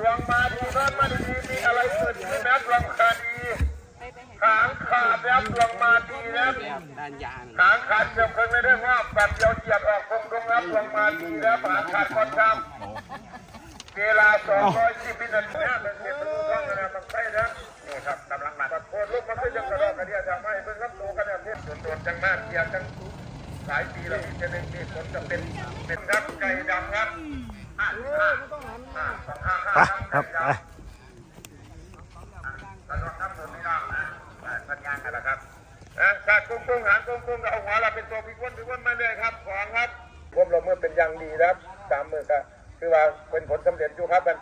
ดวงมาดีนอนมาดีมีอะไรเกิดขึ้นนะดวงคาดีหางขาดแล้วดวงมาดีนะด้านยางขาดเกือบเพิ่งในเรื่องว่าแบบเดียวเหยียดออกคงตรงรับดวงมาดีแล้วหางขาดก่อนทำเวลาสองร้อยสิบวินาทีเป็นเสียงรู้ร่องนะต้องใช่นะนี่ครับกำลังมาโคตรลูกมันก็ยังกระโดดกระเดียดทำให้เพิ่งรับตัวกันเนี่ยเพื่อนโดนจังมากเกียร์จังหลายปีแล้วจะเป็นมีคนจะเป็นเป็นรับไก่ดำครับห้าห้าห้าสองห้าห้า ไปครับไป แล้วก็ครับผมไม่ได้นะสัญญาณกันแล้วครับนะจาก กุ้งๆเอาหัวเราเป็นตัวพิกวนพิกวนมาเลยครับของครับผมเราเมื่อเป็นอย่างดีนะครับสามมือก็คือว่าเป็นผลสำเร็จอยู่ครับมัน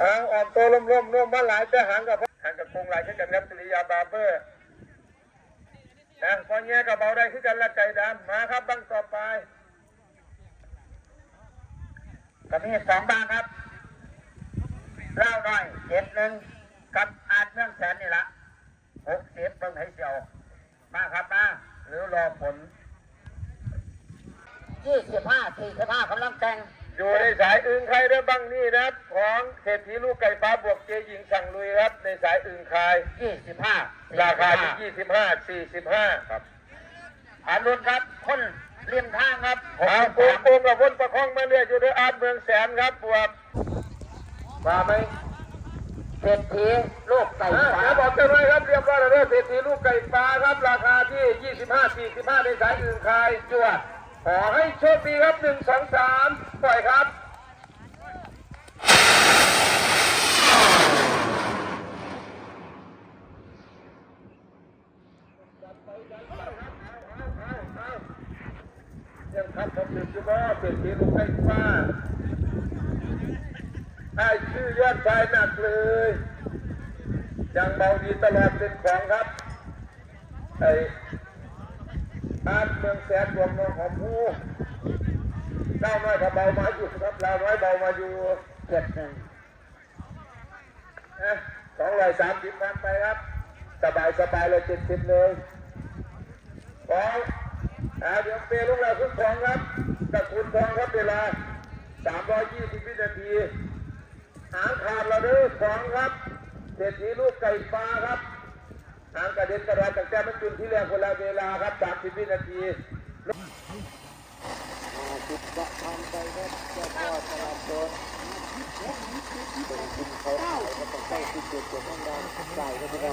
อ่าออกตัวล้มล้มล้มมาหลายแต่หางกับหางกับกุ้งหลายเช่นกันครับสุริยาบาร์เบอร์นะพอแง่กับเบาได้คือกันละไก่ดำมาครับบังต่อไปกับมีสองบ้างครับเล่าหน่อยเจ็ดหนึ่งกับอาจเมืองแสนนี่ละ หกสิบเบิ่งให้เสียวมาครับมาหรือรอผลยี่สิบห้าสี่สิบห้ากำลังแต่งอยู่ในสายอึงไข่เด้อบังนี่นะครับ ของเศรษฐีลูกไก่ฟ้าบวกเจหญิงสั่งลุยครับ ในสายอึงคายยี่สิบห้าราคาที่ยี่สิบห้าสี่สิบห้าครับอารุณครับคนเลียมทางครับหาปูปูกับพ้นประคองมาเรื่อยอยู่ด้วยอาจเมืองแสนครับบวกมาไหม เศรษฐีลูกไก่ฟ้าบอกกันไว้ครับเรียบร้อยแล้วเด้อเศรษฐีลูกไก่ฟ้าครับราคาที่ 25 45 ในสายอื่นคายจวดขอให้โชคดีครับ 1 2 3 ปล่อยครับยังครับผมอยู่ที่ว่าเศรษฐีลูกไก่ฟ้า ให้ชื่อยอดชายหนักเลยยังเบาดีตลอดเป็นของครับไอ้อาร์เมืองแสนรวมเมืองหอมผู้เล่าน้อยกับเบามาอยู่ครับเล่าน้อยเบามาอยู่เจ็ดหนึ่งสองร้อยสามสิบพันไปครับ สบายสบายเลยเจ็ดสิบเลยของอาเดี๋ยวเปลูกเราขึ้นของครับกับคุณทองครับเวลาสามร้อยยี่สิบวินาที หางขาดเราด้วยของครับเศรษฐีลูกไก่ฟ้าครับหางกระเด็นกระดอนตั้งแต่มันจุนที่แรกคนละเวลาครับสามสิบวินาทีสิบจะทำไปครับเจ้าพ่อตลาดโดเป็นกินเขาขายก็ต้องใช้ที่เจ็ดเจ็ดต้องดังใส่ก็ไม่ไ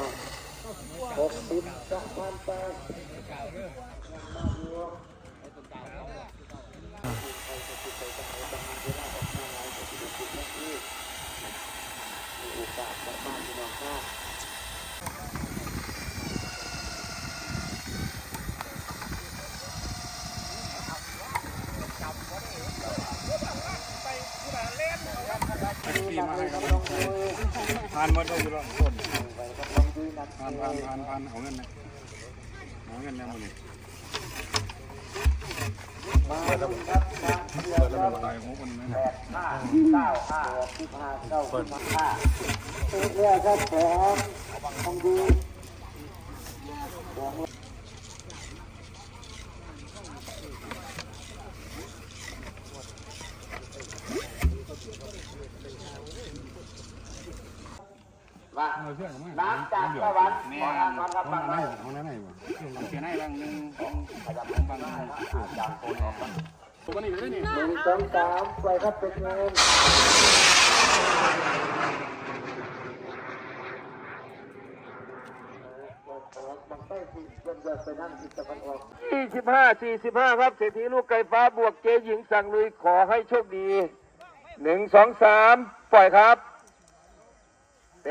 ด้หกสิบจะทำไปปีมาให้ครับผ่านหมดเลยอยู่รอบต้นผ่านผ่านผ่านผ่านเอาเงินนะเอาเงินนะมึงนี่เปิดแล้วมันตาย เก้าห้าสิบห้าเก้าสิบห้าเนี่ยครับผมต้องดู ว่าน้ำจากสวรรค์ขอทานขอรับฟังเอาไหนได้เอาไหนบ่เสียให้บางหนึ่งของบางหนึ่งตัวนี้เลยนี่หนึ่งสองสามปล่อยครับเป็นเงินยี่สิบห้าสี่สิบห้าครับเศรษฐีลูกไก่ฟ้าบวกเจหญิงสั่งลุยขอให้โชคดีหนึ่งสองสามปล่อยครับ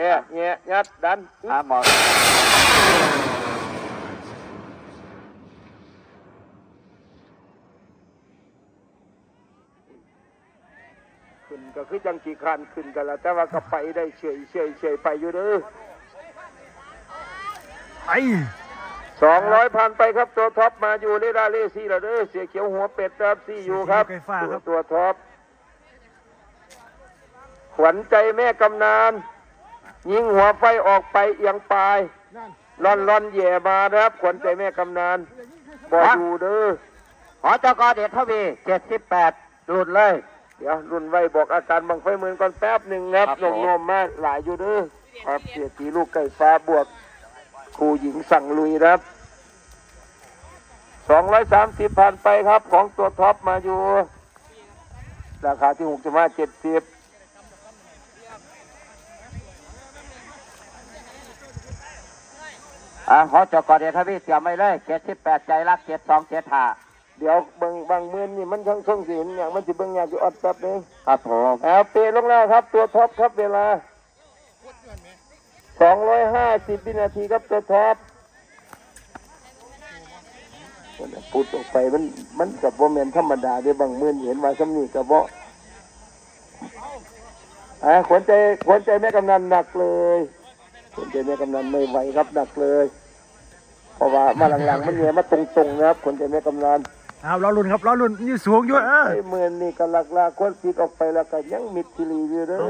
เดี๋ยวเงี้ยยัดดันอาหมอขึ้นก็คือจังกี่คันขึ้นกันแล้วแต่ว่าก็ไปได้เฉยเฉยเฉยไปอยู่เด้อไอ้สองร้อยพันไปครับตัวท็อปมาอยู่เลดาเลซี่แล้วเด้อเสียเขียวหัวเป็ดครับซี่อยู่ครับตัวตัวท็อปขวัญใจแม่กำนาน ยิงหัวไฟออกไปเอียงปลายล่อนล่อนแย่มานะครับขวัญใจแม่กำนานบอกอยู่เด้อหอจกเดชทวีเจ็ดสิบแปดหลุดเลย เดี๋ยวรุ่นไว้บอกอาการบังไฟหมื่นก่อนแป๊บหนึ่งครับครับโยผมมโยมมากหลายอยู่เด้อครับเสียทีลูกไก่ฟ้าบวกครูหญิงสั่งลุยครับสองร้อยสามสิบผ่านไปครับของตัวท็อปมาอยู่ ราคาที่หกสิบห้าเจ็ดสิบ อ่าขอจบก่อนเดี๋ยวครับพี่เตรียมไว้เลยเจ็ดสิบแปดใจรักเจ็ดสองเจ็ดห้าเดี๋ยวบางบางมือนี่มันช่างช่างสินอย่างมันจะเบิ่งอย่างจะอดแป๊บหนึงครับผมเอาเปลงแล้วครับ ตัวท็อปครับเวลาสองร้อยห้าสิบวินาทีครับตัวท็อปพูดออกไปมันมันกับโมเมนธรรมดาเดี๋ยวบางมือนี่เห็นมาสำนีกับว่าอ่าขนใจขนใจแม่กำนันหนักเลย ขนใจแม่กำนันไม่ไหวครับหนักเลย เพราะว่ามาหลังๆมันเนี่ยมาตรงๆนะครับขนใจแม่กำนันเอาล้อรุ่นครับล้อรุ่นอยู่สูงอยู่เออไอ้เมือนนี่ก็หลักลาคนปิดออกไปแล้วก็ยังมิดจิรีอยู่เด้อ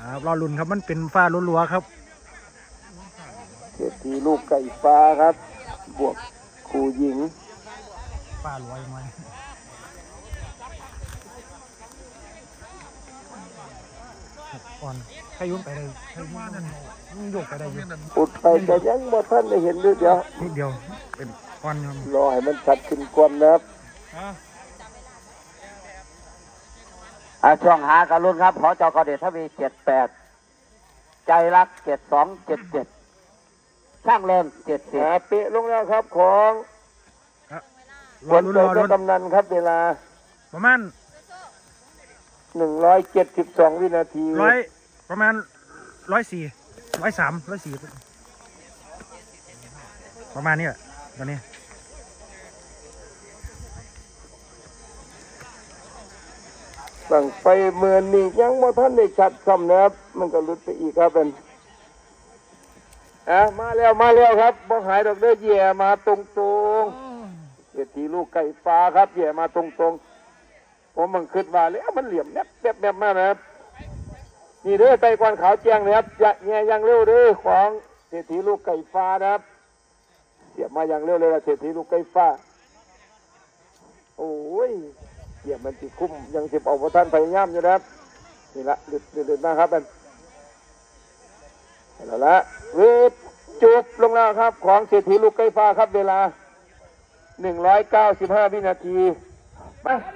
ครับล้อรุ่นครับมันเป็นฟ้าลัวๆครับเศรษฐีลูกไก่ฟ้าครับ บวกครูหญิงฟ้าลอยม ก่อนใครยุ่งไปเลยใครยุ่งยุ่งโยกไปได้อยู่อุดไปก็ยังบ่ท่านได้เห็นด้วยเดี๋ยวนิดเดียวเป็นก้อนครับรอให้มันชัดขึ้นก่อนนะครับอ่าช่วงหากระลุนครับขอจอกระเดชทวีเจ็ดแปดใจรักเจ็ดสองเจ็ดเจ็ดช่างเริ่มเจ็ดสิบหาเปะลงแล้วครับของรอรุ่นรอเจ้ารุ่นกำนันครับเวลาประมาณ 172วินาทีร้อยประมาณร้อยสี่ร้อยสามร้อยสี่ประมาณนี้แหละตอนนี้สั่งไฟเมือนนี่ยังบ่ท่านได้ชัดซ้ำนะครับ มันก็หลุดไปอีกครับเป็นอะมาแล้วมาแล้วครับบ่หายดอกเด้อแย่มาตรงๆเศรษฐีลูกไก่ฟ้าครับแย่มาตรงๆ ผมมันคิดว่าแล้วมันเหลี่ยมแนบแนบแนบมากนะครับนี่เด้อไตกวนขาวแจ้งนะครับอย่าแง่ยังเร็วเด้อของเศรษฐีลูกไก่ฟ้านะครับเสียบมาอย่างเร็วเลยละเศรษฐีลูกไก่ฟ้า โอ้ยเสียบมันติคุ้มยังสิบเอาพระท่านพยายามอยู่นะครับนี่ละหลุดหลุดหลุดนะครับมันเอาละเวทจุบลงแล้วครับ ของเศรษฐีลูกไก่ฟ้าครับ เวลาหนึ่งร้อยเก้าสิบห้าวินาที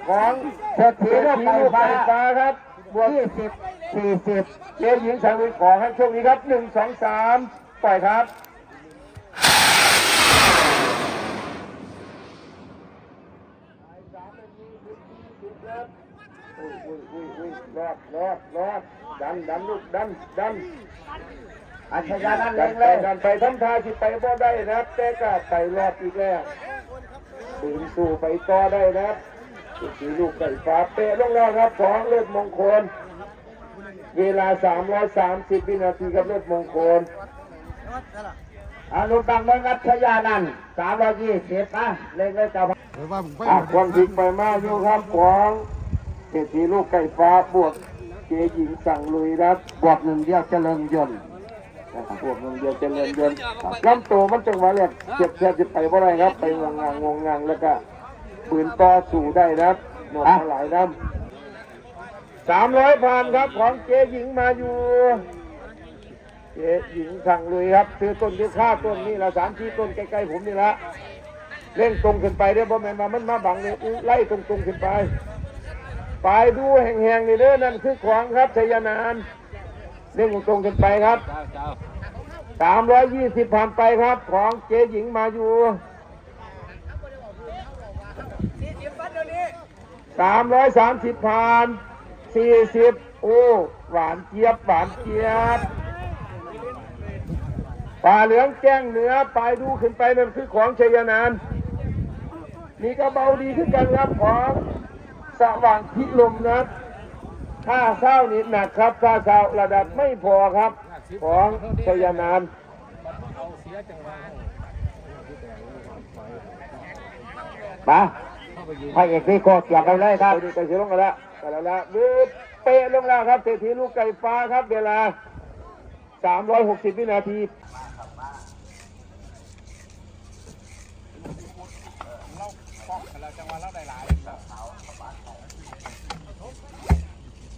ของเศรษฐีลูกไก่ฟ้าครับบวกยี่สิบสี่สิบเจ้าหญิงสังวิขอให้โชคดีครับหนึ่งสองสามปล่อยครับอุ้ยอุ้ยอุ้ยอุ้ยรอดรอดรอดดันดันลูกดันดันอัจฉริยะนั่นดัเองเลยไปดันไปทำท่าที่ไปบ่ได้นะครับแต่ก็ไปรอดอีกแล้วปืนสู้ไปต่อได้นะครับ สีลูกไก่ฟ้าเปะลงแล้วครับของเลือดมงคล เวลา 330วินาทีครับเลือดมงคลอนุบังเมืองอัจฉริยะนั่นสามร้อยยี่สิบนะเล่นเลยเจ้าอะความผิดไปมาอยู่ครับของเศรษฐีลูกไก่ฟ้าบวกเจหญิงสั่งลุยครับบวกหนึ่งเดียวเจริญยนต์พวกนึงเดียวเจริญยนต์ลำตัวมันจังหวะแรกเจ็บแทบจะไปบ่ได้ครับ ไปงงงางงงงางแล้วก็ ปืนต่อสู้ได้นะครับหนวดหลายน้ำสามร้อยพันครับของเจหญิงมาอยู่ เจหญิงสั่งเลยครับ ซื้อต้นที่ค่าต้นนี่ละสามที่ต้นใกล้ๆผมนี่ละเล่นตรงขึ้นไปเด้อบ่แม่นมามันมาบังเลยอื้อไล่ตรงๆขึ้นไป ไปดูแห่งๆนี่เด้อนั่นคือของครับชัยนานเล่นตรงๆขึ้นไปครับเจ้าเจ้าสามร้อยยี่สิบผ่านไปครับ ของเจ๊หญิงมาอยู่ สามร้อยสามสิบผ่านสี่สิบโอ้หวานเจี๊ยบหวานเจี๊ยบปลาเหลืองแจ้งเหนือไปดูขึ้นไปนั่นคือของชัยนานนี่ก็เบาดีขึ้นกันครับของสว่างพิลมนะครับค่าเศร้านี่หนักครับค่าเศร้าระดับไม่พอครับ ของชัยนานมา พระเอกพี่โคเสียบเราเลยครับไปดูไก่เสียลงกันแล้วกันแล้วละบืดเปะลงแล้วครับเศรษฐีลูกไก่ฟ้าครับเวลา 360 วินาทีเราป้องกันแล้วจังหวะเราได้หลาย